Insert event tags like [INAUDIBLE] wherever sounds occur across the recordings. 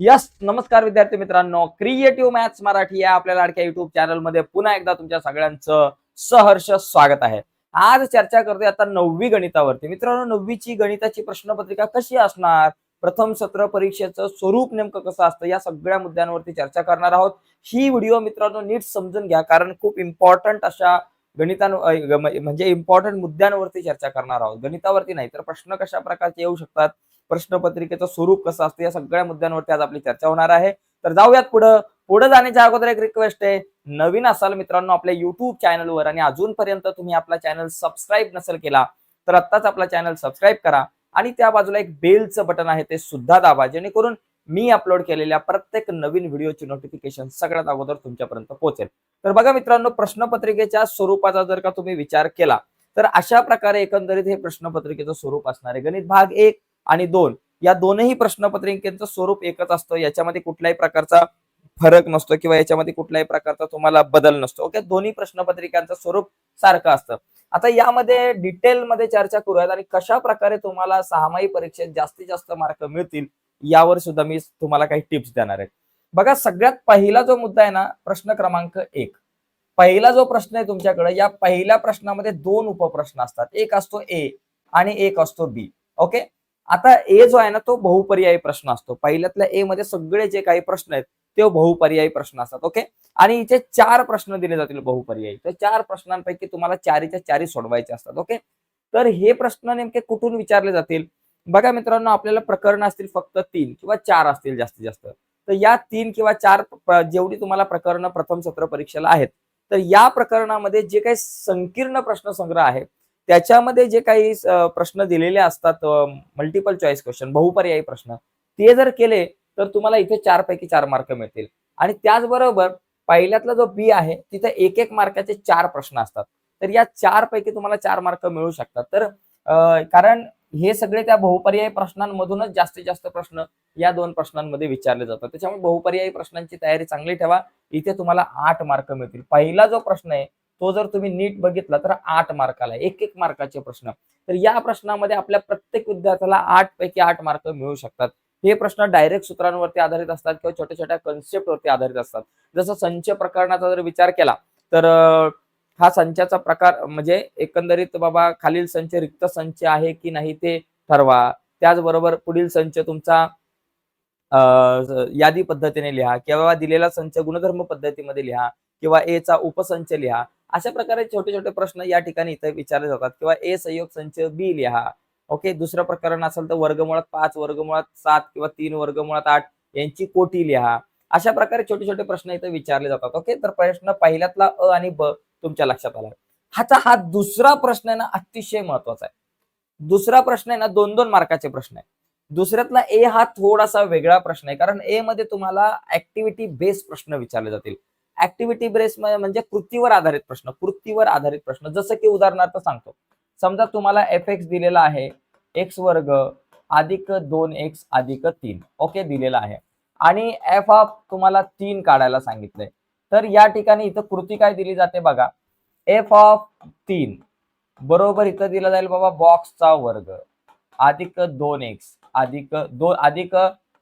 Yes नमस्कार विद्यार्थी मित्रांनो. क्रिएटिव्ह मॅथ्स मराठी या आपल्या लाडक्या युट्यूब चॅनलमध्ये पुन्हा एकदा तुमच्या सगळ्यांचं सहर्ष स्वागत आहे. आज चर्चा करतोय आता नववी गणितावरती. मित्रांनो नववीची गणिताची प्रश्नपत्रिका कशी असणार? प्रथम सत्र परीक्षेचं स्वरूप नेमकं कसं असतं? या सगळ्या मुद्द्यांवरती चर्चा करणार आहोत. ही व्हिडिओ मित्रांनो नीट समजून घ्या कारण खूप इम्पॉर्टंट अशा गणितां म्हणजे इम्पॉर्टंट मुद्द्यांवरती चर्चा करणार आहोत. गणितावरती नाही तर प्रश्न कशा प्रकारचे येऊ शकतात? प्रश्नपत्रिकेचं स्वरूप कसं असतं या सगळ्या मुद्द्यांवरती आज आपली चर्चा होणार आहे. तर जाऊयात पुढं. पुढे जाण्याच्या अगोदर एक रिक्वेस्ट आहे. नवीन असाल मित्रांनो आपल्या युट्यूब चॅनलवर आणि अजूनपर्यंत तुम्ही आपला चॅनल सबस्क्राईब नसेल केला तर आत्ताच आपला चॅनल सबस्क्राईब करा आणि त्या बाजूला एक बेलचं बटन आहे ते सुद्धा दाबा. जेणेकरून मी अपलोड केलेल्या प्रत्येक नवीन व्हिडिओची नोटिफिकेशन सगळ्यात अगोदर तुमच्यापर्यंत पोहोचेल. तर बघा मित्रांनो प्रश्नपत्रिकेच्या स्वरूपाचा जर का तुम्ही विचार केला तर अशा प्रकारे एकंदरीत हे प्रश्नपत्रिकेचं स्वरूप असणार आहे गणित भाग एक आणि दोन या दोनही प्रश्नपत्रिकेचं स्वरूप एकच असतं. याच्यामध्ये कुठल्याही प्रकारचा फरक नसतो किंवा याच्यामध्ये कुठल्याही प्रकारचा तुम्हाला बदल नसतो. ओके? दोन्ही प्रश्नपत्रिकांचं स्वरूप सारखं असतं. आता यामध्ये डिटेलमध्ये चर्चा करूयात आणि कशा प्रकारे तुम्हाला सहामाही परीक्षेत जास्तीत जास्त मार्क मिळतील यावर सुद्धा मी तुम्हाला काही टिप्स देणार आहे. बघा सगळ्यात पहिला जो मुद्दा आहे ना प्रश्न क्रमांक एक. पहिला जो प्रश्न आहे तुमच्याकडे या पहिल्या प्रश्नामध्ये दोन उपप्रश्न असतात. एक असतो ए आणि एक असतो बी. ओके? आता ए जो आहे ना तो बहुपर्यायी प्रश्न असतो. पहिल्यातल्या ए मध्ये सगळे जे काही प्रश्न आहेत ते बहुपर्यायी प्रश्न असतात ओके आणि इथे चार प्रश्न दिले जातील बहुपर्यायी. तर चार प्रश्नांपैकी तुम्हाला चारीच्या चारी सोडवायचे असतात ओके तर हे प्रश्न नेमके कुठून विचारले जातील? बघा मित्रांनो आपल्याला प्रकरण असतील फक्त तीन किंवा चार असतील जास्तीत जास्त. तर या तीन किंवा चार जेवढी तुम्हाला प्रकरण प्रथम सत्र परीक्षेला आहेत तर या प्रकरणामध्ये जे काही संकीर्ण प्रश्न संग्रह आहे त्याच्यामध्ये जे काही प्रश्न दिलेले असतात मल्टिपल चॉईस क्वेश्चन बहुपर्यायी प्रश्न ते जर केले तर तुम्हाला इथे चार पैकी चार मार्क मिळतील. आणि त्याचबरोबर पहिल्यातला जो बी आहे तिथे एक एक मार्काचे चार प्रश्न असतात. तर या चार पैकी तुम्हाला चार मार्क मिळू शकतात. तर कारण हे सगळे त्या बहुपर्यायी प्रश्नांमधूनच जास्तीत जास्त प्रश्न या दोन प्रश्नांमध्ये विचारले जातात. त्याच्यामुळे बहुपर्यायी प्रश्नांची तयारी चांगली ठेवा. इथे तुम्हाला आठ मार्क मिळतील. पहिला जो प्रश्न आहे तो जर तुम्ही नीट बघितला तर आठ मार्काला एक एक मार्काचे प्रश्न. तर या प्रश्नामध्ये आपल्या प्रत्येक विद्यार्थ्याला आठ पैकी आठ मार्क मिळू शकतात. हे प्रश्न डायरेक्ट सूत्रांवरती आधारित असतात किंवा छोट्या छोट्या कन्सेप्टवरती आधारित असतात. जसं संच प्रकरणाचा जर विचार केला तर हा संचाचा प्रकार म्हणजे एकंदरीत बाबा खालील संच रिक्त संच आहे की नाही ते ठरवा. त्याचबरोबर पुढील संच तुमचा यादी पद्धतीने लिहा किंवा दिलेला संच गुणधर्म पद्धतीमध्ये लिहा किंवा ए चा उपसंच लिहा. अशा प्रकारे छोटे छोटे प्रश्न या ठिकाणी इथे विचारले जातात. किंवा ए संयोग संच बी लिहा. ओके? दुसरं प्रकरण असेल तर वर्गमुळात पाच वर्गमुळात सात किंवा तीन वर्गमुळात आठ यांची कोटी लिहा. अशा प्रकारे छोटे छोटे प्रश्न इथे विचारले जातात. ओके? तर प्रश्न पहिल्यातला अ आणि ब तुमच्या लक्षात आला. हाचा हा दुसरा प्रश्न आहे ना अतिशय महत्त्वाचा आहे. दुसरा प्रश्न आहे ना दोन दोन मार्काचे प्रश्न आहे. दुसऱ्यातला ए हा थोडासा वेगळा प्रश्न आहे. कारण ए मध्ये तुम्हाला ऍक्टिव्हिटी बेस्ड प्रश्न विचारले जातील. ऍक्टिव्हिटी बेस म्हणजे कृतीवर आधारित प्रश्न कृतीवर आधारित प्रश्न. जसं की उदाहरणार्थ सांगतो. समजा तुम्हाला एफ एक्स दिलेला आहे एक्स वर्ग अधिक दोन एक्स अधिक तीन. ओके दिलेला आहे. आणि एफ ऑफ तुम्हाला तीन काढायला सांगितलंय. तर या ठिकाणी इथं कृती काय दिली जाते बघा. एफ ऑफ तीन. बरोबर इथं दिलं जाईल बाबा बॉक्सचा वर्ग. अधिक दोन एक्स अधिक दोन अधिक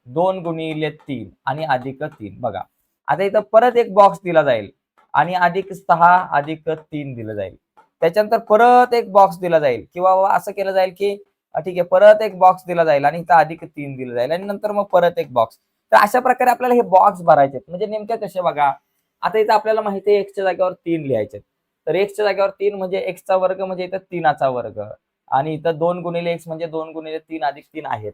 दोन गुणिले तीन आणि अधिक तीन. बघा. आता इथं परत एक बॉक्स दिला जाईल. आणि अधिक सहा अधिक तीन दिलं जाईल. त्याच्यानंतर परत एक बॉक्स दिला जाईल. किंवा असं केलं जाईल की ठीक आहे परत एक बॉक्स दिला जाईल आणि इथं अधिक तीन दिलं जाईल. आणि नंतर मग परत एक बॉक्स तर अशा प्रकारे आपल्याला हे बॉक्स भरायचे म्हणजे नेमके कसे बघा आता इथं आपल्याला माहिती आहे एक्सच्या जागेवर तीन लिहायचे तर एक्सच्या जागेवर तीन म्हणजे एक्सचा वर्ग म्हणजे इथं तीनाचा वर्ग. आणि इथं दोन गुणिले एक्स म्हणजे दोन गुणिले तीन अधिक तीन आहेत.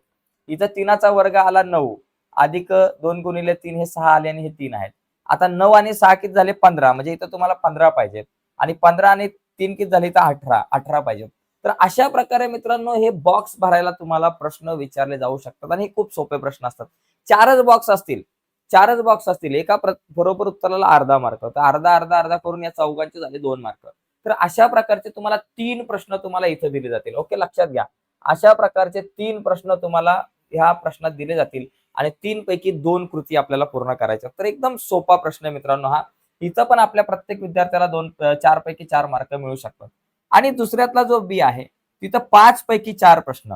इथं तीनाचा वर्ग आला नऊ. अधिक दोन गुणिले तीन हे सहा आले आणि हे तीन आहेत. आता नऊ आणि सहा किती झाले? पंधरा. म्हणजे इथं तुम्हाला पंधरा पाहिजेत आणि पंधरा आणि तीन किती झाले? तर अठरा. अठरा पाहिजेत तर अशा प्रकारे मित्रांनो हे बॉक्स भरायला तुम्हाला प्रश्न विचारले जाऊ शकतात आणि हे खूप सोपे प्रश्न असतात. चारच बॉक्स असतील. चारच बॉक्स असतील. एका बरोबर उत्तराला अर्धा मार्क तर अर्धा अर्धा अर्धा करून या चौघांचे झाले दोन मार्क तर अशा प्रकारचे तुम्हाला तीन प्रश्न तुम्हाला इथे दिले जातील. ओके? लक्षात घ्या. अशा प्रकारचे तीन प्रश्न तुम्हाला ह्या प्रश्नात दिले जातील. आणि तीन पैकी दोन कृती आपल्याला पूर्ण करायच्या. तर एकदम सोपा प्रश्न आहे मित्रांनो हा. इथं पण आपल्या प्रत्येक विद्यार्थ्याला दोन चार पैकी चार मार्क मिळू शकतात. आणि दुसऱ्यातला जो बी आहे तिथं पाच पैकी चार प्रश्न.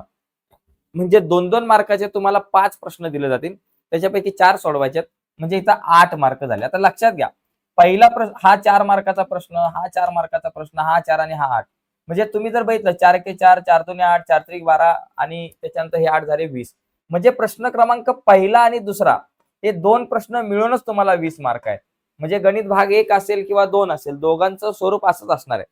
म्हणजे दोन दोन मार्काचे तुम्हाला पाच प्रश्न दिले जातील. त्याच्यापैकी चार सोडवायचे म्हणजे इथं आठ मार्क झाले. आता लक्षात घ्या. पहिला प्रश्न हा चार मार्काचा प्रश्न हा चार मार्काचा प्रश्न हा चार आणि हा आठ. म्हणजे तुम्ही जर बघितलं चार के चार चार दोन आठ चार त्रिक बारा आणि त्याच्यानंतर हे आठ झाले वीस. म्हणजे प्रश्न क्रमांक पहिला आणि दुसरा हे दोन प्रश्न मिळूनच तुम्हाला वीस मार्क आहे म्हणजे गणित भाग एक असेल किंवा दोन असेल दोघांचं स्वरूप असंच असणार आहे.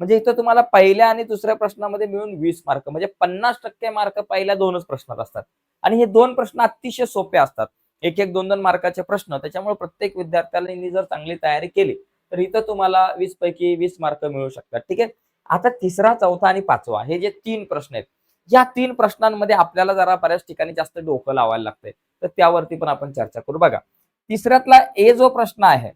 म्हणजे इथं तुम्हाला पहिल्या आणि दुसऱ्या प्रश्नामध्ये मिळून वीस मार्क म्हणजे पन्नास टक्के मार्क पहिल्या दोनच प्रश्नात असतात. आणि हे दोन प्रश्न अतिशय सोपे असतात. एक एक दोन दोन मार्काचे प्रश्न त्याच्यामुळे प्रत्येक विद्यार्थ्याने जर चांगली तयारी केली तर इथं तुम्हाला वीस पैकी वीस मार्क मिळू शकतात. ठीक आहे? आता तिसरा चौथा आणि पाचवा हे जे तीन प्रश्न आहेत या तीन प्रश्नांमध्ये आपल्याला जरा बऱ्याच ठिकाणी जास्त डोकं लावायला लागतंय. तर त्यावरती पण आपण चर्चा करू. बघा तिसऱ्यातला ए जो प्रश्न आहे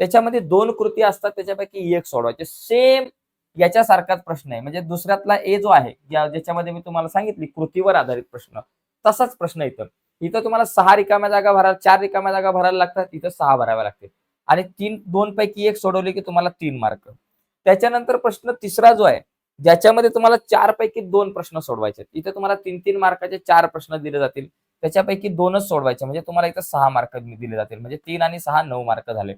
त्याच्यामध्ये दोन कृती असतात त्याच्यापैकी एक सोडवायचे. सेम याच्यासारखाच प्रश्न आहे. म्हणजे दुसऱ्यातला ए जो आहे ज्याच्यामध्ये मी तुम्हाला सांगितली कृतीवर आधारित प्रश्न. तसाच प्रश्न इथं. इथं तुम्हाला सहा रिकाम्या जागा भरायला चार रिकाम्या जागा भरायला लागतात इथं सहा भराव्या लागतील. आणि तीन दोन पैकी एक सोडवले की तुम्हाला तीन मार्क. त्याच्यानंतर प्रश्न तिसरा जो आहे ज्याच्यामध्ये तुम्हाला चार पैकी दोन प्रश्न सोडवायचे इथे तुम्हाला तीन तीन मार्काचे चार प्रश्न दिले जातील. त्याच्यापैकी दोनच सोडवायचे म्हणजे तुम्हाला इथं सहा मार्क दिले जातील. म्हणजे तीन आणि सहा नऊ मार्क झाले.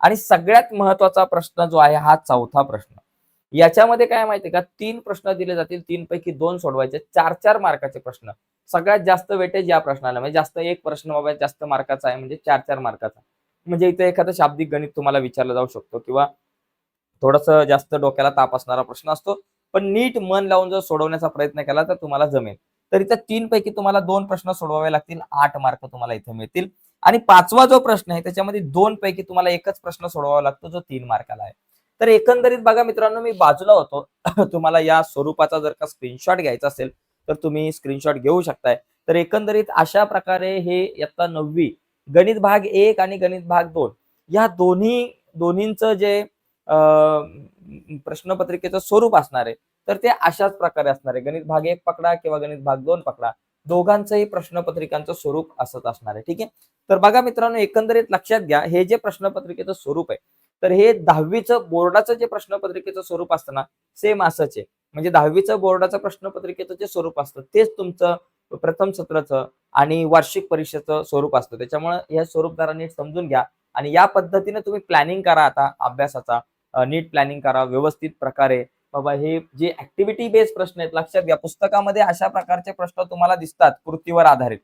आणि सगळ्यात महत्त्वाचा प्रश्न जो आहे हा चौथा प्रश्न. याच्यामध्ये काय माहितीये का? तीन प्रश्न दिले जातील तीन पैकी दोन सोडवायचे चार चार मार्काचे प्रश्न. सगळ्यात जास्त वेटेज या प्रश्नाला म्हणजे जास्त एक प्रश्न बाबा जास्त मार्काचा आहे म्हणजे चार चार मार्काचा. म्हणजे इथे एखादं शाब्दिक गणित तुम्हाला विचारलं जाऊ शकतो किंवा थोडस जास्त डोक्याला ताप असणारा प्रश्न असतो. पण नीट मन लावून जर सोडवण्याचा प्रयत्न केला तर तुम्हाला जमेल. तर इथं तीन पैकी तुम्हाला दोन प्रश्न सोडवावे लागतील आठ मार्क तुम्हाला इथे मिळतील. आणि पाचवा जो प्रश्न आहे त्याच्यामध्ये दोन पैकी तुम्हाला एकच प्रश्न सोडवावा लागतो जो तीन मार्काला आहे. तर एकंदरीत बघा मित्रांनो मी बाजूला होतो. [COUGHS] तुम्हाला या स्वरूपाचा जर का स्क्रीनशॉट घ्यायचा असेल तर तुम्ही स्क्रीनशॉट घेऊ शकताय. तर एकंदरीत अशा प्रकारे हे इयत्ता नववी गणित भाग एक आणि गणित भाग दोन या दोन्ही दोन्हींचं जे प्रश्नपत्रिकेचं स्वरूप असणार आहे तर ते अशाच प्रकारे असणार आहे. गणित भाग एक पकडा किंवा गणित भाग दोन पकडा दोघांचंही प्रश्नपत्रिकांचं स्वरूप असत असणार आहे. ठीक आहे? तर बघा मित्रांनो एकंदरीत लक्षात घ्या हे जे प्रश्नपत्रिकेचं स्वरूप आहे तर हे दहावीचं बोर्डाचं जे प्रश्नपत्रिकेचं स्वरूप असतं ना सेम असंच आहे. म्हणजे दहावीचं बोर्डाचं प्रश्नपत्रिकेचं जे स्वरूप असतं तेच तुमचं प्रथम सत्राचं आणि वार्षिक परीक्षेचं स्वरूप असतं. त्याच्यामुळे हे स्वरूपदारांनी समजून घ्या आणि या पद्धतीने तुम्ही प्लॅनिंग करा आता अभ्यासाचा. नीट प्लॅनिंग करा व्यवस्थित प्रकारे. बाबा हे जे ऍक्टिव्हिटी बेस्ड प्रश्न आहेत लक्षात घ्या पुस्तकामध्ये अशा प्रकारचे प्रश्न तुम्हाला दिसतात कृतीवर आधारित.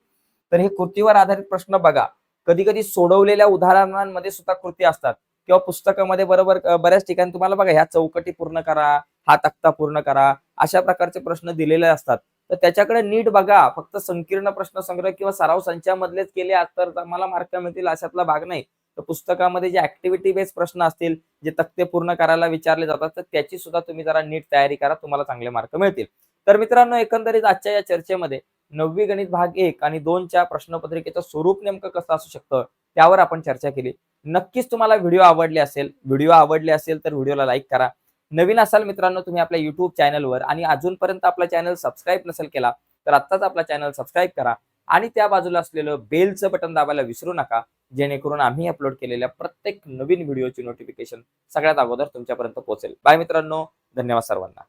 तर हे कृतीवर आधारित प्रश्न बघा. कधी कधी सोडवलेल्या उदाहरणांमध्ये सुद्धा कृती असतात. किंवा पुस्तकामध्ये बरोबर बऱ्याच ठिकाणी तुम्हाला बघा ह्या चौकटी पूर्ण करा हा तक्ता पूर्ण करा अशा प्रकारचे प्रश्न दिलेले असतात. तर त्याच्याकडे नीट बघा फक्त संकीर्ण प्रश्न संग्रह किंवा सराव संचामधलेच केले तर मला मार्क मिळतील अशातला भाग नाही. तर पुस्तकामध्ये जे ऍक्टिव्हिटी बेस्ड प्रश्न असतील जे तक्ते पूर्ण करायला विचारले जातात तर त्याची सुद्धा तुम्ही जरा नीट तयारी करा तुम्हाला चांगले मार्क मिळतील. तर मित्रांनो एकंदरीत आजच्या या चर्चेमध्ये नववी गणित भाग एक आणि दोनच्या प्रश्नपत्रिकेचं स्वरूप नेमकं कसं असू शकतं त्यावर आपण चर्चा केली. नक्कीच तुम्हाला व्हिडिओ आवडले असेल व्हिडिओ आवडले असेल तर व्हिडिओला लाईक करा. नवीन असाल मित्रांनो तुम्ही आपल्या युट्यूब चॅनलवर आणि अजूनपर्यंत आपला चॅनल सबस्क्राईब नसेल केला तर आत्ताच आपला चॅनल सबस्क्राईब करा आणि त्या बाजूला असलेलं बेलचं बटन दाबायला विसरू नका. जेणेकरून आम्ही अपलोड केलेल्या प्रत्येक नवीन व्हिडिओची नोटिफिकेशन सगळ्यात अगोदर तुमच्यापर्यंत पोहोचेल. बाय मित्रांनो. धन्यवाद सर्वांना.